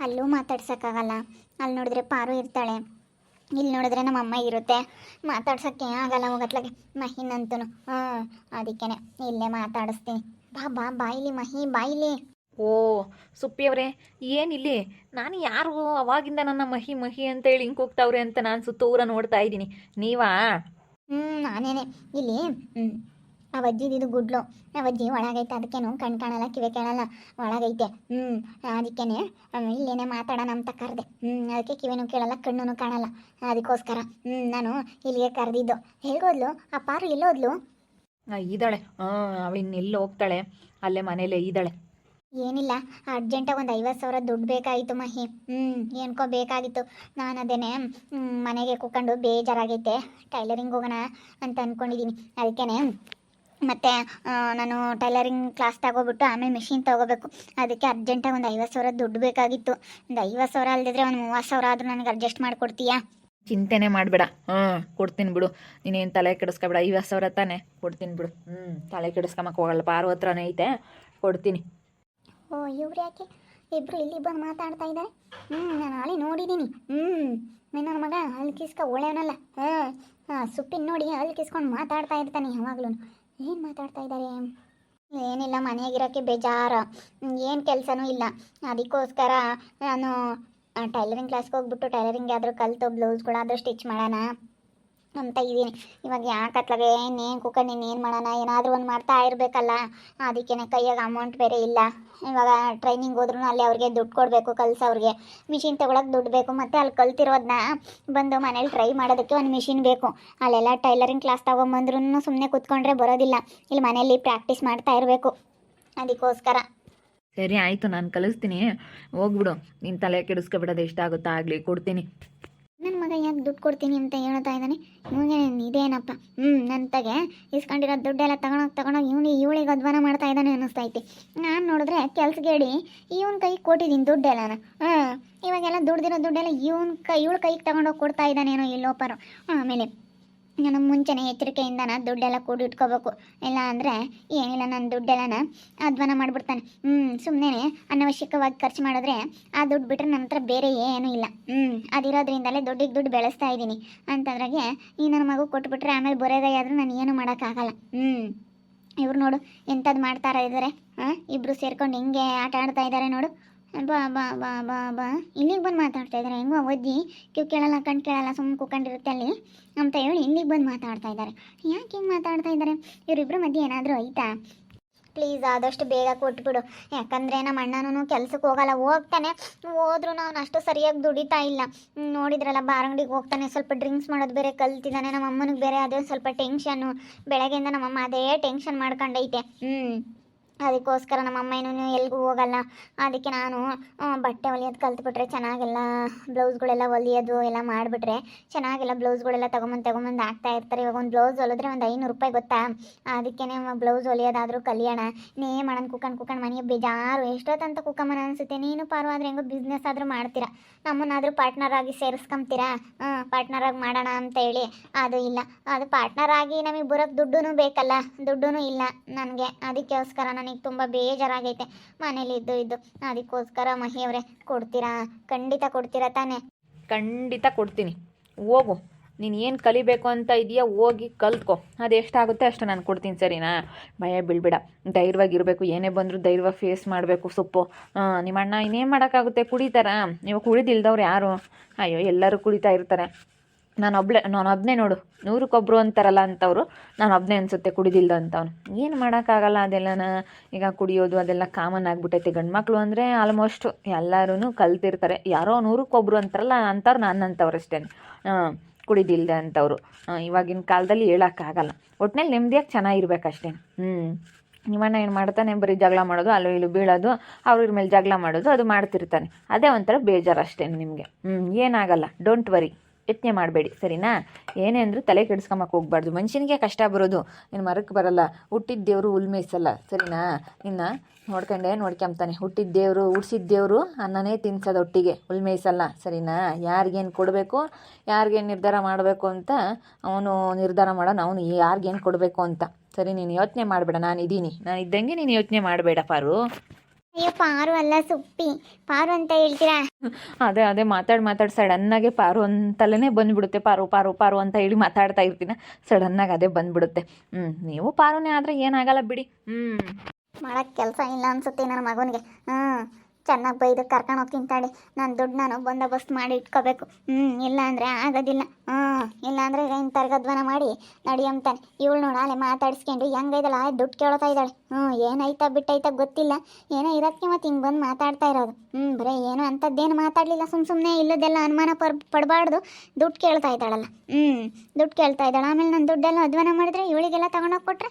ಅಲ್ಲೂ ಮಾತಾಡ್ಸೋಕ್ಕಾಗಲ್ಲ. ಅಲ್ಲಿ ನೋಡಿದ್ರೆ ಪಾರು ಇರ್ತಾಳೆ. ಇಲ್ಲಿ ನೋಡಿದ್ರೆ ನಮ್ಮ ಅಮ್ಮ ಇರುತ್ತೆ. ಮಾತಾಡ್ಸೋಕ್ಕೆ ಆಗಲ್ಲ ಹೋಗತ್ಲಾಗೆ ಮಹಿನಂತೂ ಹ್ಞೂ ಅದಕ್ಕೇನೆ. ಇಲ್ಲೇ ಮಾತಾಡಿಸ್ತೀನಿ. ಬಾ ಬಾ ಬಾಯಿಲಿ ಮಹಿ ಬಾಯಿಲಿ. ಓ ಸುಪ್ಪಿಯವರೇ ಏನಿಲ್ಲಿ? ನಾನು ಯಾರು? ಅವಾಗಿಂದ ನನ್ನ ಮಹಿ ಮಹಿ ಅಂತೇಳಿ ಹಿಂಗೆ ಹೋಗ್ತಾವ್ರೆ ಅಂತ ನಾನು ಸುತ್ತೂರ ನೋಡ್ತಾ ಇದ್ದೀನಿ. ನೀವಾ? ಹ್ಞೂ ನಾನೇನೆ. ಇಲ್ಲಿ ಹ್ಞೂ ಇದು ಗುಡ್ಲು. ಅವಜ್ಜಿ ಒಳಗೈತೆ ಅದಕ್ಕೇನು ಕಣ್ ಕಾಣಲ್ಲ ಕಿವೆ ಕೇಳಲ್ಲ ಒಳಗೈತೆ. ಹ್ಞೂ ಅದಕ್ಕೇನೆ ಇಲ್ಲೇನೆ ಮಾತಾಡೋಣ ಅಂತ ಕರೆದೆ. ಹ್ಞೂ ಅದಕ್ಕೆ ಕಿವಿನೂ ಕೇಳಲ್ಲ ಕಣ್ಣೂ ಕಾಣಲ್ಲ. ಅದಕ್ಕೋಸ್ಕರ ಹ್ಞೂ ನಾನು ಇಲ್ಲಿಗೆ ಕರೆದಿದ್ದು. ಹೇಗೋದ್ಲು ಆ ಪಾರು ಎಲ್ಲೋದ್ಲು ಆ, ಇದ್ದಾಳೆ ಹಾಂ ಅವಳು ಇನ್ನೆಲ್ಲ ಹೋಗ್ತಾಳೆ? ಅಲ್ಲೇ ಮನೇಲೇ ಇದ್ದಾಳೆ ಏನಿಲ್ಲ ಅರ್ಜೆಂಟಾಗಿ ಒಂದು ಐವತ್ತು ಸಾವಿರ ದುಡ್ಡು ಬೇಕಾಗಿತ್ತು ಮಹಿ. ಹ್ಞೂ ಏನ್ಕೋ ಬೇಕಾಗಿತ್ತು. ನಾನು ಅದೇನೆ ಮನೆಗೆ ಕೂತ್ಕೊಂಡು ಬೇಜಾರಾಗೈತೆ. ಟೈಲರಿಂಗ್ ಹೋಗೋಣ ಅಂತ ಅಂದ್ಕೊಂಡಿದ್ದೀನಿ ಅದಕ್ಕೇನೆ ಮತ್ತು ನಾನು ಟೈಲರಿಂಗ್ ಕ್ಲಾಸ್ ತಗೋಬಿಟ್ಟು ಆಮೇಲೆ ಮಿಷಿನ್ ತಗೋಬೇಕು. ಅದಕ್ಕೆ ಅರ್ಜೆಂಟಾಗಿ ಒಂದು ಐವತ್ತು ಸಾವಿರ ದುಡ್ಡು ಬೇಕಾಗಿತ್ತು. ಒಂದು ಐವತ್ತು ಸಾವಿರ ಅಲ್ದಿದ್ರೆ ಒಂದು ಮೂವತ್ತು ಸಾವಿರ ಆದರೂ ನನಗೆ ಅಡ್ಜಸ್ಟ್ ಮಾಡಿಕೊಡ್ತೀಯಾ? ಚಿಂತೆನೆ ಮಾಡಬೇಡ. ಹ್ಞೂ ಕೊಡ್ತೀನಿ ಬಿಡು. ನೀನೇನು ತಲೆ ಕೆಡಿಸ್ಕೊಬೇಡ. ಐವತ್ತು ಸಾವಿರ ತಾನೆ ಕೊಡ್ತೀನಿ ಬಿಡು. ಹ್ಞೂ ತಲೆ ಕೆಡಿಸ್ಕೊಂಬಕ್ಕೆ ಹೋಗಲ್ಲ ಪಾರು ಹತ್ರನೇ ಐತೆ. ಕೊಡ್ತೀನಿ. ಓ ಇವ್ರು ಯಾಕೆ? ಇಬ್ಬರು ಇಲ್ಲಿ ಬಂದು ಮಾತಾಡ್ತಾ ಇದ್ದಾರೆ. ಹ್ಞೂ ನಾನು ಅಲ್ಲಿ ನೋಡಿದ್ದೀನಿ ಹ್ಞೂ ನನ್ನ ಮಗ ಅಲ್ಲಿ ಕಿಸ್ಕ ಒಳ್ಳೆಯವನಲ್ಲ. ಹಾಂ ಹಾಂ ಸುಪ್ಪಿನ ನೋಡಿ ಅಲ್ಲಿ ಕಿಸ್ಕೊಂಡು ಮಾತಾಡ್ತಾ ಇರ್ತಾನೆ ಯಾವಾಗ್ಲೂ ಏನು ಮಾತಾಡ್ತಾ ಇದ್ದಾರೆ. ಏನಿಲ್ಲ ಮನೆಯಾಗಿರೋಕ್ಕೆ ಬೇಜಾರು. ಏನು ಕೆಲಸನೂ ಇಲ್ಲ. ಅದಕ್ಕೋಸ್ಕರ ನಾನು ಟೈಲರಿಂಗ್ ಕ್ಲಾಸ್ಗೆ ಹೋಗ್ಬಿಟ್ಟು ಟೈಲರಿಂಗ್ ಆದರೂ ಕಲಿತು ಬ್ಲೌಸ್ಗಳಾದರೂ ಸ್ಟಿಚ್ ಮಾಡೋಣ. ಅಂತ ಇದ್ದೀನಿ. ಇವಾಗ ಯಾಕೆ ಅತ್ಲಾಗೆ ಇನ್ನೇನು ನೀನು ಏನು ಮಾಡೋಣ? ಏನಾದರೂ ಒಂದು ಮಾಡ್ತಾ ಇರಬೇಕಲ್ಲ. ಅದಕ್ಕೇನೆ ಕೈಯಾಗ ಅಮೌಂಟ್ ಬೇರೆ ಇಲ್ಲ. ಇವಾಗ ಟ್ರೈನಿಂಗ್ ಹೋದ್ರೂ ಅಲ್ಲಿ ಅವ್ರಿಗೆ ದುಡ್ಡು ಕೊಡಬೇಕು ಕಲ್ಸೋವ್ರಿಗೆ ಮಿಷಿನ್ ತೊಗೊಳಕ್ಕೆ ದುಡ್ಡು ಬೇಕು, ಮತ್ತು ಅಲ್ಲಿ ಕಲ್ತಿರೋದನ್ನ ಬಂದು ಮನೇಲಿ ಟ್ರೈ ಮಾಡೋದಕ್ಕೆ ಒಂದು ಮಿಷಿನ್ ಬೇಕು. ಅಲ್ಲೆಲ್ಲ ಟೈಲರಿಂಗ್ ಕ್ಲಾಸ್ ತೊಗೊಂಬಂದ್ರೂ ಸುಮ್ಮನೆ ಕೂತ್ಕೊಂಡ್ರೆ ಬರೋದಿಲ್ಲ. ಇಲ್ಲಿ ಮನೇಲಿ ಪ್ರಾಕ್ಟೀಸ್ ಮಾಡ್ತಾ ಇರಬೇಕು. ಅದಕ್ಕೋಸ್ಕರ. ಸರಿ, ಆಯಿತು. ನಾನು ಕಲಿಸ್ತೀನಿ. ಹೋಗ್ಬಿಡು. ನಿನ್ನ ತಲೆ ಕೆಡಿಸ್ಕೊಬಿಡೋದು ಎಷ್ಟಾಗುತ್ತಾ ಆಗಲಿ, ಕೊಡ್ತೀನಿ. ಮಗ ಯಾಕೆ ದುಡ್ಡು ಕೊಡ್ತೀನಿ ಅಂತ ಹೇಳ್ತಾ ಇದ್ದಾನೆ. ಇವನಿಗೆ ಇದೇನಪ್ಪ? ಹ್ಞೂ ನನ್ನ ತಗೆ ಇಸ್ಕೊಂಡಿರೋ ದುಡ್ಡೆಲ್ಲ ತಗೊಂಡೋಗಿ ತಗೊಂಡೋಗಿ ಇವನಿಗೆ ಇವಳಿಗೆ ಅಧ್ವಾನ ಮಾಡ್ತಾ ಇದ್ದಾನೆ ಅನ್ನಿಸ್ತೈತಿ. ನಾನು ನೋಡಿದ್ರೆ ಕೆಲ್ಸಗೇಡಿ ಇವನ ಕೈಗೆ ಕೊಟ್ಟಿದ್ದೀನಿ ದುಡ್ಡೆಲ್ಲ ಹಾಂ, ಇವಾಗೆಲ್ಲ ದುಡ್ದಿರೋ ದುಡ್ಡೆಲ್ಲ ಇವನ್ ಕೈ ಇವಳ ಕೈಗೆ ತಗೊಂಡೋಗಿ ಕೊಡ್ತಾ ಇದ್ದಾನೇನೋ ಈ ಆಮೇಲೆ ನಾನು ಮುಂಚೆನೇ ಎಚ್ಚರಿಕೆಯಿಂದನ ದುಡ್ಡೆಲ್ಲ ಕೂಡಿ ಇಟ್ಕೋಬೇಕು. ಇಲ್ಲ ಅಂದರೆ ಏನಿಲ್ಲ ನನ್ನ ದುಡ್ಡೆಲ್ಲನ ಅಧ್ವಾನ ಮಾಡಿಬಿಡ್ತಾನೆ. ಹ್ಞೂ ಸುಮ್ಮನೆ ಅನವಶ್ಯಕವಾಗಿ ಖರ್ಚು ಮಾಡಿದ್ರೆ ಆ ದುಡ್ಡು ಬಿಟ್ಟರೆ ನನ್ನ ಹತ್ರ ಬೇರೆ ಏನೂ ಇಲ್ಲ. ಹ್ಞೂ ಅದಿರೋದ್ರಿಂದಲೇ ದುಡ್ಡಿಗೆ ದುಡ್ಡು ಬೆಳೆಸ್ತಾ ಇದ್ದೀನಿ. ಅಂತಂದ್ರಾಗೆ ಈ ನನ್ನ ಮಗು ಕೊಟ್ಬಿಟ್ರೆ ಆಮೇಲೆ ಬೊರೆಗೈ ಆದರೂ ನಾನು ಏನೂ ಮಾಡೋಕ್ಕಾಗಲ್ಲ. ಹ್ಞೂ ಇವ್ರು ನೋಡು ಎಂಥದ್ದು ಮಾಡ್ತಾರ ಇದ್ದಾರೆ ಹಾಂ ಇಬ್ಬರು ಸೇರ್ಕೊಂಡು ಹಿಂಗೆ ಆಟ ಆಡ್ತಾ ಇದ್ದಾರೆ ನೋಡು. ಬಾ ಬಾ ಬಾ ಬಾ ಬಾ. ಇಲ್ಲಿಗೆ ಬಂದು ಮಾತಾಡ್ತಾ ಇದ್ದಾರೆ ಹೆಂಗೋ ಒದ್ದಿ ಕಿವ್ ಕೇಳಲ್ಲ, ಕಣ್ ಕೇಳಲ್ಲ ಸುಮ್ಮನೆ ಕೂಕೊಂಡಿರುತ್ತೆ ಅಲ್ಲಿ ಅಂತ ಹೇಳಿ ಇಲ್ಲಿಗೆ ಬಂದು ಮಾತಾಡ್ತಾ ಇದ್ದಾರೆ ಯಾಕೆ ಹಿಂಗೆ ಮಾತಾಡ್ತಾ ಇದ್ದಾರೆ ಇವರಿಬ್ಬರ ಮಧ್ಯೆ ಏನಾದರೂ ಐತಾ? ಪ್ಲೀಸ್, ಆದಷ್ಟು ಬೇಗ ಕೊಟ್ಬಿಡು. ಯಾಕಂದರೆ ನಮ್ಮ ಅಣ್ಣನೂ ಕೆಲಸಕ್ಕೆ ಹೋಗಲ್ಲ. ಹೋಗ್ತಾನೆ. ಹೋದ್ರೂ ಅವನು ಅಷ್ಟು ಸರಿಯಾಗಿ ದುಡಿತಾ ಇಲ್ಲ. ನೋಡಿದ್ರಲ್ಲ ನೋಡಿದ್ರಲ್ಲ, ಬಾರಂಗಡಿಗೆ ಹೋಗ್ತಾನೆ. ಸ್ವಲ್ಪ ಡ್ರಿಂಕ್ಸ್ ಮಾಡೋದು ಬೇರೆ, ಕಲ್ತಿದ್ದಾನೆ. ನಮ್ಮ ಅಮ್ಮನಿಗೆ ಬೇರೆ, ಅದೇ ಸ್ವಲ್ಪ ಟೆನ್ಷನ್ನು. ಬೆಳಗ್ಗೆಯಿಂದ ನಮ್ಮಮ್ಮ ಅದೇ ಟೆನ್ಷನ್ ಮಾಡ್ಕೊಂಡೈತೆ. ಹ್ಞೂ ಅದಕ್ಕೋಸ್ಕರ ನಮ್ಮ ಅಮ್ಮ ಏನೂ ಎಲ್ಗೂ ಹೋಗಲ್ಲ. ಅದಕ್ಕೆ ನಾನು ಬಟ್ಟೆ ಹೊಲಿಯೋದು ಕಲ್ತ್ಬಿಟ್ರೆ ಚೆನ್ನಾಗೆಲ್ಲ ಬ್ಲೌಸ್ಗಳೆಲ್ಲ ಹೊಲಿಯೋದು ಎಲ್ಲ ಮಾಡಿಬಿಟ್ರೆ ಚೆನ್ನಾಗಿಲ್ಲ ಬ್ಲೌಸ್ಗಳೆಲ್ಲ ತೊಗೊಂಬಂದು ತೊಗೊಂಬಂದು ಹಾಕ್ತಾ ಇರ್ತಾರೆ. ಇವಾಗ ಒಂದು ಬ್ಲೌಸ್ ಹೊಲಿದ್ರೆ ಒಂದು ಐನೂರು ರೂಪಾಯಿ ಗೊತ್ತಾ? ಅದಕ್ಕೆ ಬ್ಲೌಸ್ ಹೊಲಿಯೋದಾದರೂ ಕಲಿಯೋಣ. ನೇ ಮಾಡೋಣ ಕುಕ್ಕಂಡು ಕುಕ್ಕಂಡು ಮನೆಗೆ ಬೇಜಾರು. ಎಷ್ಟೊತ್ತಂತ ಕುಕ್ಕಮ್ಮನ ಅನಿಸುತ್ತೆ? ನೀನು ಪಾರ್ವಾದ್ರೆ ಹೆಂಗೋ ಬಿಸ್ನೆಸ್ ಆದರೂ ಮಾಡ್ತೀರಾ. ನಮ್ಮನ್ನಾದರೂ ಪಾರ್ಟ್ನರ್ ಆಗಿ ಸೇರಿಸ್ಕೊಂತೀರಾ ಪಾರ್ಟ್ನರ್ ಆಗಿ ಮಾಡೋಣ ಅಂತ ಹೇಳಿ. ಅದು ಇಲ್ಲ. ಅದು ಪಾರ್ಟ್ನರ್ ಆಗಿ ನಮಗೆ ಬರೋಕ್ಕೆ ದುಡ್ಡು ಬೇಕಲ್ಲ. ದುಡ್ಡು ಇಲ್ಲ ನನಗೆ. ಅದಕ್ಕೋಸ್ಕರ ನನಗೆ ತುಂಬ ಬೇಜಾರಾಗೈತೆ. ಮನೇಲಿ ಇದ್ದು ಇದ್ದು ಅದಕ್ಕೋಸ್ಕರ ಮಹಿಯವ್ರೆ ಕೊಡ್ತೀರಾ? ಖಂಡಿತ ಕೊಡ್ತೀರಾ ತಾನೇ? ಖಂಡಿತ ಕೊಡ್ತೀನಿ. ಹೋಗು. ನೀನು ಏನು ಕಲಿಬೇಕು ಅಂತ ಇದೆಯಾ ಹೋಗಿ ಕಲ್ತ್ಕೊ. ಅದು ಎಷ್ಟಾಗುತ್ತೆ ಅಷ್ಟು ನಾನು ಕೊಡ್ತೀನಿ ಸರಿನಾ? ಭಯ ಬೀಳ್ಬೇಡ. ಧೈರ್ಯವಾಗಿರಬೇಕು ಏನೇ ಬಂದರೂ ಧೈರ್ಯವಾಗಿ ಫೇಸ್ ಮಾಡಬೇಕು ಸೊಪ್ಪು. ನಿಮ್ಮ ಅಣ್ಣ ಇನ್ನೇನು ಮಾಡೋಕ್ಕಾಗುತ್ತೆ ಕುಡಿತಾರಾ? ನೀವು ಕುಡಿದಿಲ್ದವ್ರು ಯಾರು? ಅಯ್ಯೋ, ಎಲ್ಲರೂ ಕುಡಿತಾ ಇರ್ತಾರೆ. ನಾನು ಒಬ್ಳೆ, ನಾನು ಒಬ್ಬನೇ ನೋಡು ನೂರಕ್ಕೊಬ್ರು ಅಂತಾರಲ್ಲ ಅಂತವರು, ನಾನು ಒಬ್ಬನೇ ಅನಿಸುತ್ತೆ ಕುಡಿದಿಲ್ದ ಅಂತವ್ನು. ಏನು ಮಾಡೋಕ್ಕಾಗಲ್ಲ ಅದೆಲ್ಲನ, ಈಗ ಕುಡಿಯೋದು ಅದೆಲ್ಲ ಕಾಮನ್ ಆಗಿಬಿಟ್ಟೈತೆ ಗಂಡು ಮಕ್ಕಳು ಅಂದರೆ ಆಲ್ಮೋಸ್ಟ್ ಎಲ್ಲರೂ ಕಲ್ತಿರ್ತಾರೆ. ಯಾರೋ ನೂರಕ್ಕೊಬ್ರು ಅಂತಾರಲ್ಲ ಅಂಥವ್ರು ನಾನು ಅಂಥವ್ರು ಅಷ್ಟೇ. ಹಾಂ, ಕುಡಿದಿಲ್ದೆ ಅಂಥವ್ರು ಇವಾಗಿನ ಕಾಲದಲ್ಲಿ ಹೇಳೋಕ್ಕಾಗಲ್ಲ. ಒಟ್ನಲ್ಲಿ ನೆಮ್ಮದಿಯಾಗಿ ಚೆನ್ನಾಗಿರ್ಬೇಕಷ್ಟೇ ಹ್ಞೂ ನಿಮ್ಮಣ್ಣ ಏನು ಮಾಡ್ತಾನೆ, ಬರೀ ಜಗಳ ಮಾಡೋದು, ಅಲ್ಲೂ ಇಲ್ಲೂ ಬೀಳೋದು, ಅವ್ರ ಮೇಲೆ ಜಗಳ ಮಾಡೋದು, ಅದು ಮಾಡ್ತಿರ್ತಾನೆ. ಅದೇ ಒಂಥರ ಬೇಜಾರು ಅಷ್ಟೇ ನಿಮಗೆ. ಹ್ಞೂ ಏನಾಗಲ್ಲ. ಡೋಂಟ್ ವರಿ ಯತ್ನೆ ಮಾಡಬೇಡಿ, ಸರಿನಾ? ಏನೇ ಅಂದರೂ ತಲೆ ಕೆಡಿಸ್ಕೊಂಬಕ್ಕೆ ಹೋಗ್ಬಾರ್ದು. ಮನುಷ್ಯನಿಗೆ ಕಷ್ಟ ಬರೋದು. ನೀನು ಮರಕ್ಕೆ ಬರಲ್ಲ. ಹುಟ್ಟಿದ ದೇವರು ಉಲ್ಮೇಯಿಸಲ್ಲ ಸರಿನಾ? ನಿನ್ನ ನೋಡ್ಕೊಂಡೆ ನೋಡ್ಕೊಂಬ್ತಾನೆ ಹುಟ್ಟಿದ ದೇವರು ಹುಡ್ಸಿದ ದೇವರು ಅನ್ನನೇ ತಿನ್ಸೋದು ಒಟ್ಟಿಗೆ. ಉಲ್ಮೇಯಿಸಲ್ಲ ಸರಿನಾ? ಯಾರಿಗೇನು ಕೊಡಬೇಕು, ಯಾರಿಗೇನು ನಿರ್ಧಾರ ಮಾಡಬೇಕು ಅಂತ ಅವನು ನಿರ್ಧಾರ ಮಾಡೋನು, ಅವನು ಯಾರಿಗೇನು ಕೊಡಬೇಕು ಅಂತ. ಸರಿ, ನೀನು ಯೋಚನೆ ಮಾಡಬೇಡ. ನಾನು ಇದ್ದೀನಿ ನಾನು ಇದ್ದಂಗೆ ನೀನು ಯೋಚನೆ ಮಾಡಬೇಡ, ಪಾರು. ಅಯ್ಯೋ ಪಾರು ಅಲ್ಲ ಸುಪ್ಪಿ. ಪಾರು ಅಂತ ಹೇಳ್ತೀರಾ? ಅದೇ ಅದೇ ಮಾತಾಡಿ ಮಾತಾಡಿ. ಸಡನ್ನಾಗೆ ಪಾರು ಅಂತಲೇ ಬಂದ್ಬಿಡುತ್ತೆ. ಪಾರು ಪಾರು ಪಾರು ಅಂತ ಹೇಳಿ ಮಾತಾಡ್ತಾ ಇರ್ತೀನಿ. ಸಡನ್ನಾಗಿ ಅದೇ ಬಂದ್ಬಿಡುತ್ತೆ. ಹ್ಞೂ ನೀವು ಪಾರುನೇ ಆದರೆ ಏನಾಗಲ್ಲ ಬಿಡಿ. ಹ್ಞೂ ಮಾಡೋಕ್ಕೆ ಕೆಲಸ ಇಲ್ಲ ಅನ್ಸುತ್ತೆ ನನ್ನ ಮಗನಿಗೆ. ಹ್ಞೂ ಚೆನ್ನಾಗಿ ಬೈದು ಕರ್ಕೊಂಡು ಹೋಗಿ ತಿಂತಾಳೆ. ನಾನು ದುಡ್ಡು ನಾನು ಬಂದೋಬಸ್ತ್ ಮಾಡಿ ಇಟ್ಕೋಬೇಕು. ಹ್ಞೂ ಇಲ್ಲ ಅಂದರೆ ಆಗೋದಿಲ್ಲ. ಹ್ಞೂ ಇಲ್ಲ ಅಂದರೆ ಇನ್ನು ತರ್ಗದ್ವನ ಮಾಡಿ ನಡಿಯಂತಾನೆ ಇವಳು ನೋಡ ಅಲ್ಲೇ ಮಾತಾಡಿಸ್ಕೊಂಡು ಹೆಂಗೈದಲ್ಲ ದುಡ್ಡು ಕೇಳ್ತಾ ಇದ್ದಾಳೆ. ಹ್ಞೂ ಏನಾಯ್ತಾ ಬಿಟ್ಟೈತಾ ಗೊತ್ತಿಲ್ಲ. ಏನೋ ಇರೋದಕ್ಕೆ ಮತ್ತು ಹಿಂಗೆ ಬಂದು ಮಾತಾಡ್ತಾ ಇರೋದು. ಹ್ಞೂ ಬರೀ ಏನೋ ಅಂಥದ್ದೇನು ಮಾತಾಡಲಿಲ್ಲ. ಸುಮ್ಮ ಸುಮ್ಮನೆ ಇಲ್ಲದೆಲ್ಲ ಅನುಮಾನ ಪರ್ ಪಡಬಾರ್ದು. ದುಡ್ಡು ಕೇಳ್ತಾ ಇದ್ದಾಳಲ್ಲ. ಹ್ಞೂ ದುಡ್ಡು ಕೇಳ್ತಾ ಇದ್ದಾಳೆ. ಆಮೇಲೆ ನನ್ನ ದುಡ್ಡೆಲ್ಲ ಅಧ್ವಾನ ಮಾಡಿದ್ರೆ ಇವಳಿಗೆಲ್ಲ ತಗೊಂಡೋಗಿ ಕೊಟ್ರೆ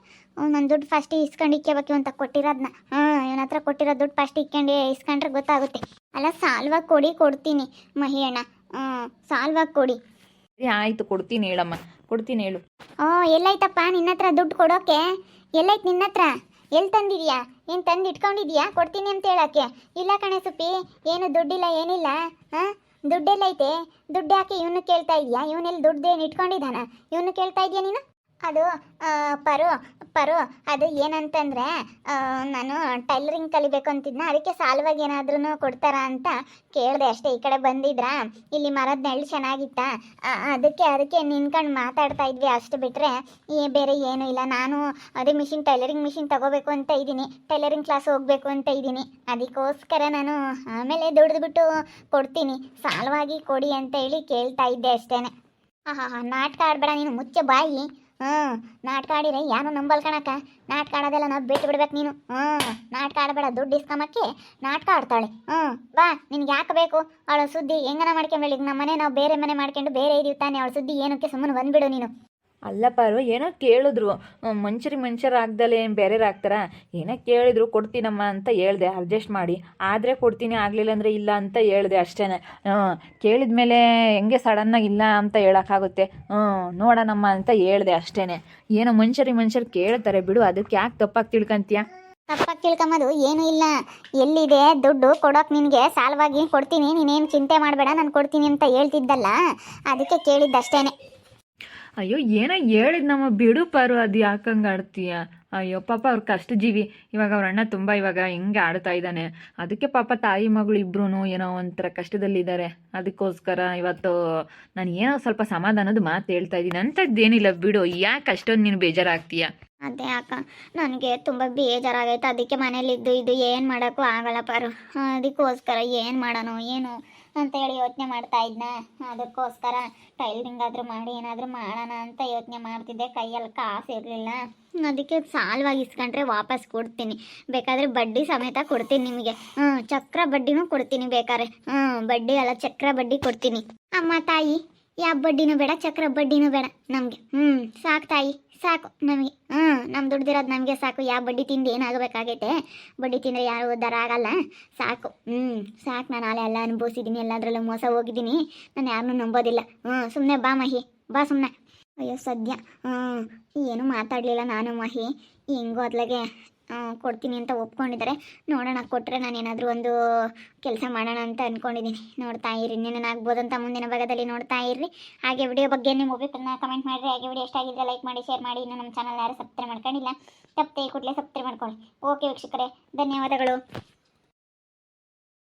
ನನ್ನ ದುಡ್ಡು ಫಸ್ಟ್ ಇಸ್ಕೊಂಡು ಇಕ್ಕೋಬೇಕು ಅಂತ ಕೊಟ್ಟಿರೋದನ್ನ ಹಾಂ ಇವನ ಹತ್ರ ಕೊಟ್ಟಿರೋ ದುಡ್ಡು ಫಸ್ಟ್ ಇಕ್ಕೊಂಡು ಇಸ್ಕೊಂಡ್ರೆ ಗೊತ್ತಾಗುತ್ತೆ. ಅಲ್ಲ ಸಾಲ್ವಾಗಿ ಕೊಡಿ ಕೊಡ್ತೀನಿ. ಮಹಿಯಣ್ಣ ಹ್ಞೂ ಸಾಲ್ವಾಗಿ ಕೊಡಿ. ಆಯಿತು ಕೊಡ್ತೀನಿ ಹೇಳಮ್ಮ. ಕೊಡ್ತೀನಿ ಹೇಳು. ಓ ಎಲ್ಲೈತಪ್ಪ ನಿನ್ನ ಹತ್ರ ದುಡ್ಡು ಕೊಡೋಕೆ? ಎಲ್ಲೈತೆ ನಿನ್ನ ಹತ್ರ? ಎಲ್ಲಿ ತಂದಿದ್ಯಾ? ಏನು ತಂದು ಇಟ್ಕೊಂಡಿದ್ಯಾ? ಕೊಡ್ತೀನಿ ಅಂತ ಹೇಳಕ್ಕೆ ಇಲ್ಲ ಕಣೆ ಸುಪ್ಪಿ ಏನು ದುಡ್ಡಿಲ್ಲ ಏನಿಲ್ಲ ಹಾಂ? ದುಡ್ಡೆಲ್ಲೈತೆ ದುಡ್ಡು ಯಾಕೆ ಇವನು ಕೇಳ್ತಾ ಇದೆಯಾ? ಇವನೆಲ್ಲಿ ದುಡ್ಡು ಏನು ಇಟ್ಕೊಂಡಿದ್ದಾನ? ಇವನು ಕೇಳ್ತಾ ಇದೆಯಾ ನೀನು? ಅದು ಪರು ಪರು ಅದು ಏನಂತಂದ್ರೆ ನಾನು ಟೈಲರಿಂಗ್ ಕಲಿಬೇಕು ಅಂತಿದ್ನ, ಅದಕ್ಕೆ ಸಾಲವಾಗಿ ಏನಾದ್ರೂ ಕೊಡ್ತಾರಾ ಅಂತ ಕೇಳಿದೆ ಅಷ್ಟೇ, ಈ ಕಡೆ ಬಂದಿದ್ರಾ, ಇಲ್ಲಿ ಮರದ ನೆರಳು ಚೆನ್ನಾಗಿತ್ತಾ ಅದಕ್ಕೆ ಅದಕ್ಕೆ ನಿನ್ಕಂಡು ಮಾತಾಡ್ತಾ ಇದ್ವಿ ಅಷ್ಟು ಬಿಟ್ಟರೆ ಏ, ಬೇರೆ ಏನೂ ಇಲ್ಲ, ನಾನು ಅದೇ ಮಿಷಿನ್, ಟೈಲರಿಂಗ್ ಮಿಷಿನ್ ತಗೋಬೇಕು ಅಂತ ಇದ್ದೀನಿ, ಟೈಲರಿಂಗ್ ಕ್ಲಾಸ್ ಹೋಗಬೇಕು ಅಂತ ಇದ್ದೀನಿ, ಅದಕ್ಕೋಸ್ಕರ ನಾನು ಆಮೇಲೆ ದುಡಿದ್ಬಿಟ್ಟು ಕೊಡ್ತೀನಿ, ಸಾಲವಾಗಿ ಕೊಡಿ ಅಂತ ಹೇಳಿ ಕೇಳ್ತಾ ಇದ್ದೆ ಅಷ್ಟೇ ಆಹಾ ಹಾ ನಾಟಕ ಆಡ್ಬೇಡ ನೀನು, ಮುಚ್ಚ ಬಾಯಿ. ಹ್ಞೂ ನಾಟಕ ಆಡಿದ್ರೆ ಯಾರು ನಂಬಲ್ ಕಣಕ್ಕ. ನಾಟಕ ಆಡೋದೆಲ್ಲ ನಾವು ಬಿಟ್ಟು ಬಿಡ್ಬೇಕು ನೀನು. ಹ್ಞೂ ನಾಟಕ ಆಡಬೇಡ, ದುಡ್ಡು ಇಸ್ಕೊಂಬಕ್ಕೆ ನಾಟಕ ಆಡ್ತಾಳೆ. ಹ್ಞೂ ಬಾ, ನಿನ್ಗೆ ಯಾಕೆ ಬೇಕು? ಅವಳ ಸುದ್ದಿ ಹೆಂಗನ ಮಾಡ್ಕೊಂಬೇಳಿ ಈಗ ನಮ್ಮ ಮನೆ ನಾವು ಬೇರೆ ಮನೆ ಮಾಡ್ಕೊಂಡು ಬೇರೆ ಇದೀವಿ ತಾನೆ. ಅವಳ ಸುದ್ದಿ ಏನಕ್ಕೆ ಸುಮ್ಮನೆ ಬಂದ್ಬಿಡು ನೀನು. ಅಲ್ಲ ಪಾರು ಏನೋ ಕೇಳಿದ್ರು. ಮನುಷ್ಯರಿ ಮನುಷ್ಯರು ಆಗ್ದಲೇ ಏನು ಬೇರೆಯವ್ರು ಆಗ್ತಾರ? ಏನೋ ಕೇಳಿದ್ರು, ಕೊಡ್ತೀನಮ್ಮ ಅಂತ ಹೇಳ್ದೆ. ಅಡ್ಜಸ್ಟ್ ಮಾಡಿ. ಆದರೆ ಕೊಡ್ತೀನಿ, ಆಗಲಿಲ್ಲ ಅಂದರೆ ಇಲ್ಲ ಅಂತ ಹೇಳ್ದೆ ಅಷ್ಟೇ ಕೇಳಿದ ಮೇಲೆ ಹೆಂಗೆ ಸಡನ್ನಾಗಿ ಇಲ್ಲ ಅಂತ ಹೇಳೋಕ್ಕಾಗುತ್ತೆ? ಹ್ಞೂ ನೋಡೋಣಮ್ಮ ಅಂತ ಹೇಳ್ದೆ ಅಷ್ಟೇ ಏನೋ ಮನುಷ್ಯರಿ ಮನುಷ್ಯರು ಕೇಳ್ತಾರೆ ಬಿಡು, ಅದಕ್ಕೆ ಯಾಕೆ ತಪ್ಪಾಗಿ ತಿಳ್ಕೊಂತೀಯ? ತಪ್ಪಾಗಿ ತಿಳ್ಕೊಂಬೋದು ಏನೂ ಇಲ್ಲ. ಎಲ್ಲಿದೆ? ದುಡ್ಡು ಕೊಡೋಕೆ ನಿನಗೆ ಸಾಲವಾಗಿ ಕೊಡ್ತೀನಿ, ನೀನೇನು ಚಿಂತೆ ಮಾಡಬೇಡ, ನಾನು ಕೊಡ್ತೀನಿ ಅಂತ ಹೇಳ್ತಿದ್ದಲ್ಲ. ಅದಕ್ಕೆ ಕೇಳಿದ್ದಷ್ಟೇನೆ. ಅಯ್ಯೋ, ಏನೋ ಹೇಳಿದ್ ನಮ್ಮ ಬಿಡು ಪಾರು ಅದು ಯಾಕಂಗೆ ಆಡ್ತೀಯ? ಅಯ್ಯೋ, ಪಾಪ ಅವ್ರ ಕಷ್ಟ ಜೀವಿ ಇವಾಗ ಅವ್ರ ಅಣ್ಣ ತುಂಬ ಇವಾಗ ಹಿಂಗೆ ಆಡ್ತಾ ಇದ್ದಾನೆ. ಅದಕ್ಕೆ ಪಾಪ ತಾಯಿ ಮಗಳು ಇಬ್ರು ಏನೋ ಒಂಥರ ಕಷ್ಟದಲ್ಲಿದ್ದಾರೆ. ಅದಕ್ಕೋಸ್ಕರ ಇವತ್ತು ನಾನು ಏನೋ ಸ್ವಲ್ಪ ಸಮಾಧಾನದ ಮಾತು ಹೇಳ್ತಾ ಇದ್ದೀನಿ. ಅಂಥದ್ದೇನಿಲ್ಲ ಬಿಡು. ಯಾಕೆ ಅಷ್ಟೊಂದು ನೀನು ಬೇಜಾರಾಗ್ತೀಯ? ಅದೇ ಅಕ್ಕ, ನನಗೆ ತುಂಬ ಬೇಜಾರಾಗೈತೆ. ಅದಕ್ಕೆ ಮನೇಲಿದ್ದು ಇದು ಏನು ಮಾಡೋಕ್ಕೂ ಆಗಲ್ಲ ಪಾರು. ಅದಕ್ಕೋಸ್ಕರ ಏನು ಮಾಡೋಣ ಏನು ಅಂತ ಹೇಳಿ ಯೋಚನೆ ಮಾಡ್ತಾ ಇದ್ನ. ಅದಕ್ಕೋಸ್ಕರ ಟೈಲರಿಂಗ್ ಆದರೂ ಮಾಡಿ, ಏನಾದರೂ ಮಾಡೋಣ ಅಂತ ಯೋಚನೆ ಮಾಡ್ತಿದ್ದೆ. ಕೈಯಲ್ಲಿ ಕಾಸು ಇರಲಿಲ್ಲ. ಅದಕ್ಕೆ ಸಾಲವಾಗಿ ಇಸ್ಕೊಂಡ್ರೆ ವಾಪಸ್ ಕೊಡ್ತೀನಿ. ಬೇಕಾದರೆ ಬಡ್ಡಿ ಸಮೇತ ಕೊಡ್ತೀನಿ ನಿಮಗೆ. ಹ್ಞೂ, ಚಕ್ರ ಬಡ್ಡಿನೂ ಕೊಡ್ತೀನಿ ಬೇಕಾದ್ರೆ. ಹ್ಞೂ, ಬಡ್ಡಿ ಅಲ್ಲ, ಚಕ್ರ ಬಡ್ಡಿ ಕೊಡ್ತೀನಿ. ಅಮ್ಮ ತಾಯಿ, ಯಾವ ಬಡ್ಡಿನೂ ಬೇಡ, ಚಕ್ರ ಬಡ್ಡಿನೂ ಬೇಡ ನಮಗೆ. ಹ್ಞೂ, ಸಾಕು ತಾಯಿ. ಸಾಕು, ನಮಗೆ ಹ್ಞೂ ನಮ್ಮ ದುಡ್ದಿರೋದು ನಮಗೆ ಸಾಕು. ಯಾವ ಬಡ್ಡಿ ತಿಂದು ಏನಾಗಬೇಕಾಗೈತೆ? ಬಡ್ಡಿ ತಿಂದರೆ ಯಾರು ಉದ್ದಾರ ಆಗಲ್ಲ? ಸಾಕು ಹ್ಞೂ ಸಾಕು. ನಾನು ಆಲೆ ಎಲ್ಲ ಅನುಭವಿಸಿದ್ದೀನಿ ಎಲ್ಲದರಲ್ಲೂ ಮೋಸ ಹೋಗಿದ್ದೀನಿ ನಾನು ಯಾರನ್ನೂ ನಂಬೋದಿಲ್ಲ. ಹ್ಞೂ ಸುಮ್ಮನೆ ಬಾ ಮಹಿ, ಬಾ ಸುಮ್ಮನೆ ಅಯ್ಯೋ ಸದ್ಯ ಹ್ಞೂ ಏನೂ ಮಾತಾಡಲಿಲ್ಲ ನಾನು ಮಹಿ. ಹೆಂಗೋ ಅದ್ಲಾಗೆ ಕೊಡ್ತೀನಿ ಅಂತ ಒಪ್ಕೊಂಡಿದ್ದಾರೆ. ನೋಡೋಣ ಕೊಟ್ಟರೆ ನಾನು ಏನಾದರೂ ಒಂದು ಕೆಲಸ ಮಾಡೋಣ ಅಂತ ಅಂದ್ಕೊಂಡಿದ್ದೀನಿ ನೋಡ್ತಾ ಇರಿ ಅಂತ ಮುಂದಿನ ಭಾಗದಲ್ಲಿ ನೋಡ್ತಾ ಇರ್ರಿ ಹಾಗೆ ವಿಡಿಯೋ ಬಗ್ಗೆ ನಿಮ್ಮ ಒಪಿಕನ್ನ ಕಮೆಂಟ್ ಮಾಡಿರಿ. ಹಾಗೆ ವಿಡಿಯೋ ಇಷ್ಟ ಆಗಿದ್ರೆ ಲೈಕ್ ಮಾಡಿ ಶೇರ್ ಮಾಡಿ. ಇನ್ನು ನಮ್ಮ ಚಾನಲ್ ಯಾರು ಸಬ್ಸ್ಕ್ರೈಬ್ ಮಾಡ್ಕೊಂಡಿಲ್ಲ, ತಪ್ಪದೆ ಕೂಡಲೇ ಸಬ್ಸ್ಕ್ರೈಬ್ ಮಾಡ್ಕೊಳ್ಳಿ. ಓಕೆ ವೀಕ್ಷಕರೇ, ಧನ್ಯವಾದಗಳು.